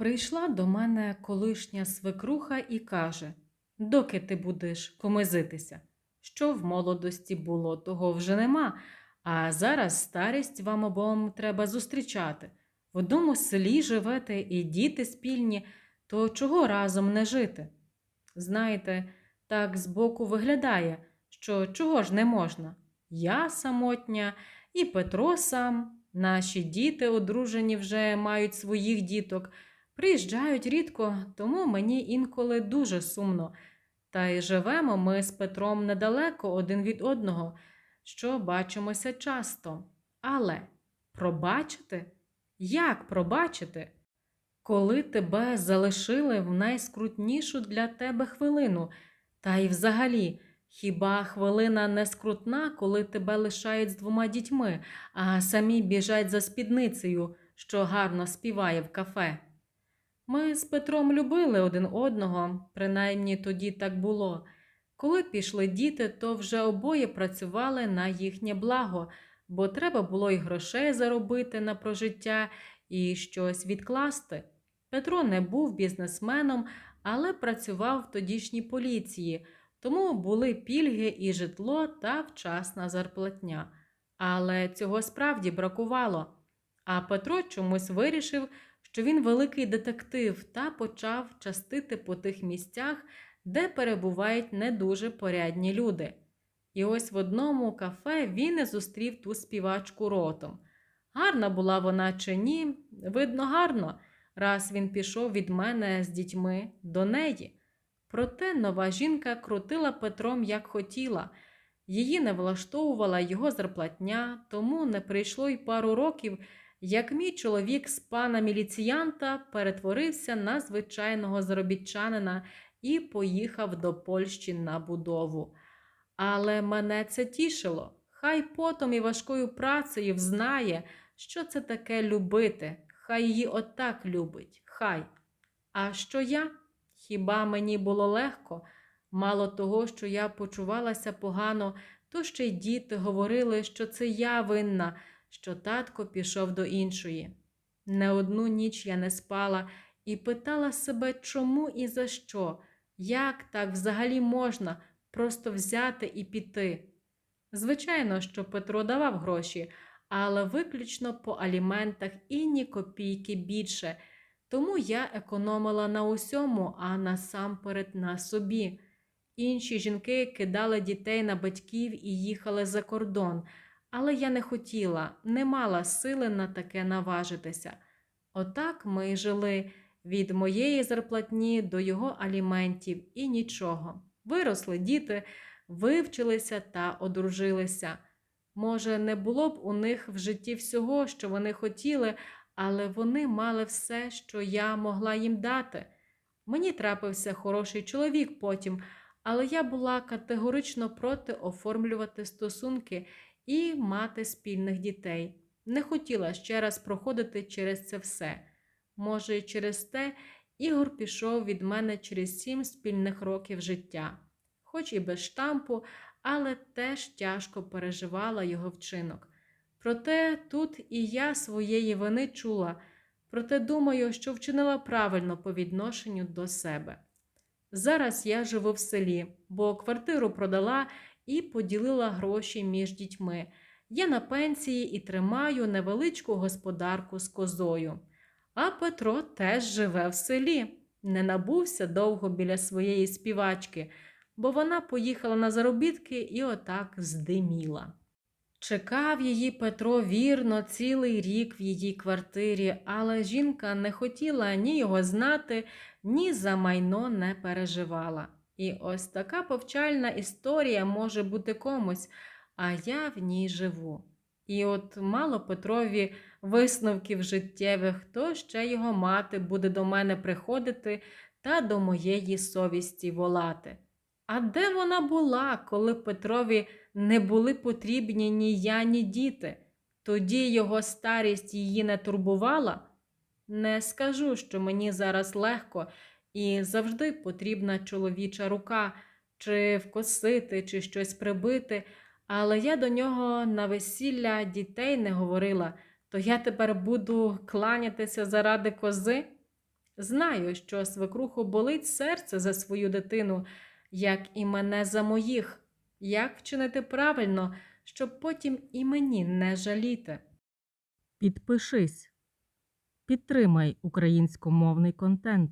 Прийшла до мене колишня свекруха і каже: Доки ти будеш комизитися? Що в молодості було, того вже нема, а зараз старість вам обом треба зустрічати. В одному селі живете і діти спільні, то чого разом не жити? Знаєте, так збоку виглядає, що чого ж не можна? Я самотня, і Петро сам, наші діти одружені вже мають своїх діток. Приїжджають рідко, тому мені інколи дуже сумно. Та й живемо ми з Петром недалеко один від одного, що бачимося часто. Але пробачити? Як пробачити? Коли тебе залишили в найскрутнішу для тебе хвилину, та й взагалі, хіба хвилина не скрутна, коли тебе лишають з двома дітьми, а самі біжать за спідницею, що гарно співає в кафе? Ми з Петром любили один одного, принаймні тоді так було. Коли пішли діти, то вже обоє працювали на їхнє благо, бо треба було й грошей заробити на прожиття і щось відкласти. Петро не був бізнесменом, але працював в тодішній поліції, тому були пільги і житло та вчасна зарплатня. Але цього справді бракувало. А Петро чомусь вирішив, що він великий детектив та почав частити по тих місцях, де перебувають не дуже порядні люди. І ось в одному кафе він і зустрів ту співачку ротом. Гарна була вона чи ні, видно, гарно, раз він пішов від мене з дітьми до неї. Проте нова жінка крутила Петром як хотіла. Її не влаштовувала його зарплатня, тому не прийшло й пару років, як мій чоловік з пана міліціянта перетворився на звичайного заробітчанина і поїхав до Польщі на будову. Але мене це тішило. Хай потом і важкою працею взнає, що це таке любити, хай її отак любить, хай. А що я? Хіба мені було легко? Мало того, що я почувалася погано, то ще й діти говорили, що це я винна, що татко пішов до іншої. Не одну ніч я не спала і питала себе, чому і за що, як так взагалі можна просто взяти і піти. Звичайно, що Петро давав гроші, але виключно по аліментах і ні копійки більше. Тому я економила на усьому, а насамперед на собі. Інші жінки кидали дітей на батьків і їхали за кордон, але я не хотіла, не мала сили на таке наважитися. Отак ми й жили від моєї зарплатні до його аліментів і нічого. Виросли діти, вивчилися та одружилися. Може, не було б у них в житті всього, що вони хотіли, але вони мали все, що я могла їм дати. Мені трапився хороший чоловік потім, але я була категорично проти оформлювати стосунки і мати спільних дітей. Не хотіла ще раз проходити через це все. Може, і через те Ігор пішов від мене через сім спільних років життя, хоч і без штампу, але теж тяжко переживала його вчинок. Проте тут і я своєї вини чула, проте думаю, що вчинила правильно по відношенню до себе. Зараз я живу в селі, бо квартиру продала і поділила гроші між дітьми. Я на пенсії і тримаю невеличку господарку з козою. А Петро теж живе в селі, не набувся довго біля своєї співачки, бо вона поїхала на заробітки і отак здиміла. Чекав її Петро вірно цілий рік в її квартирі, але жінка не хотіла ні його знати, ні за майно не переживала. І ось така повчальна історія може бути комусь, а я в ній живу. І от мало Петрові висновків життєвих, то ще його мати буде до мене приходити та до моєї совісті волати. А де вона була, коли Петрові не були потрібні ні я, ні діти? Тоді його старість її не турбувала? Не скажу, що мені зараз легко і завжди потрібна чоловіча рука, чи вкосити, чи щось прибити, але я до нього на весілля дітей не говорила, то я тепер буду кланятися заради кози. Знаю, що свекруху болить серце за свою дитину, як і мене за моїх. Як вчинити правильно, щоб потім і мені не жаліти? Підпишись. Підтримай українськомовний контент.